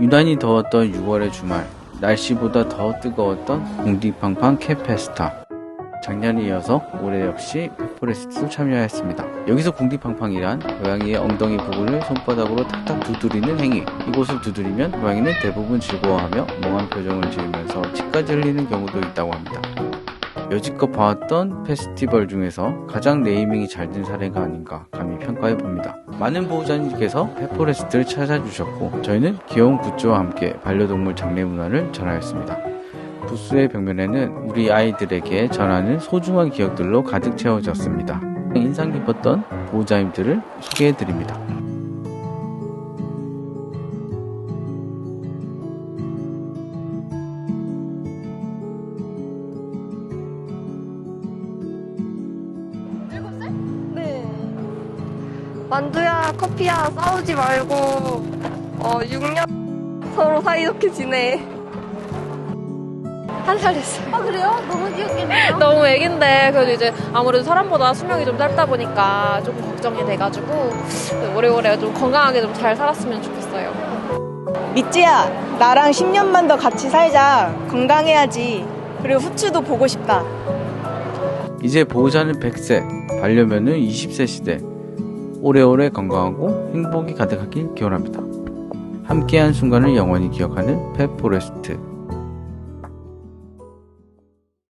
유난히 더웠던 6월의 주말, 날씨보다 더 뜨거웠던 공디팡팡 캠페스타. 작년에 이어서 올해 역시 페포레스트도 참여하였습니다. 여기서 공디팡팡이란 고양이의 엉덩이 부분을 손바닥으로 탁탁 두드리는 행위. 이곳을 두드리면 고양이는 대부분 즐거워하며 멍한 표정을 지으면서 치까지 흘리는 경우도 있다고 합니다. 여지껏 봐왔던 페스티벌 중에서 가장 네이밍이 잘 된 사례가 아닌가 감히 평가해 봅니다. 많은 보호자님께서 페포레스트를 찾아주셨고 저희는 귀여운 굿즈와 함께 반려동물 장례 문화를 전하였습니다. 부스의 벽면에는 우리 아이들에게 전하는 소중한 기억들로 가득 채워졌습니다. 인상 깊었던 보호자님들을 소개해 드립니다. 만두야, 커피야, 싸우지 말고, 어, 6년 서로 사이좋게 지내. 한 살 됐어요. 아 그래요? 너무 귀엽겠네요. 너무 애긴데 그래도 이제 아무래도 사람보다 수명이 좀 짧다 보니까 조금 걱정이 돼가지고 오래오래 좀 건강하게 좀 잘 살았으면 좋겠어요. 미찌야, 나랑 10년만 더 같이 살자. 건강해야지. 그리고 후추도 보고 싶다. 이제 보호자는 100세, 반려묘는 20세 시대. 오래오래 건강하고 행복이 가득하길 기원합니다. 함께한 순간을 영원히 기억하는 펫포레스트.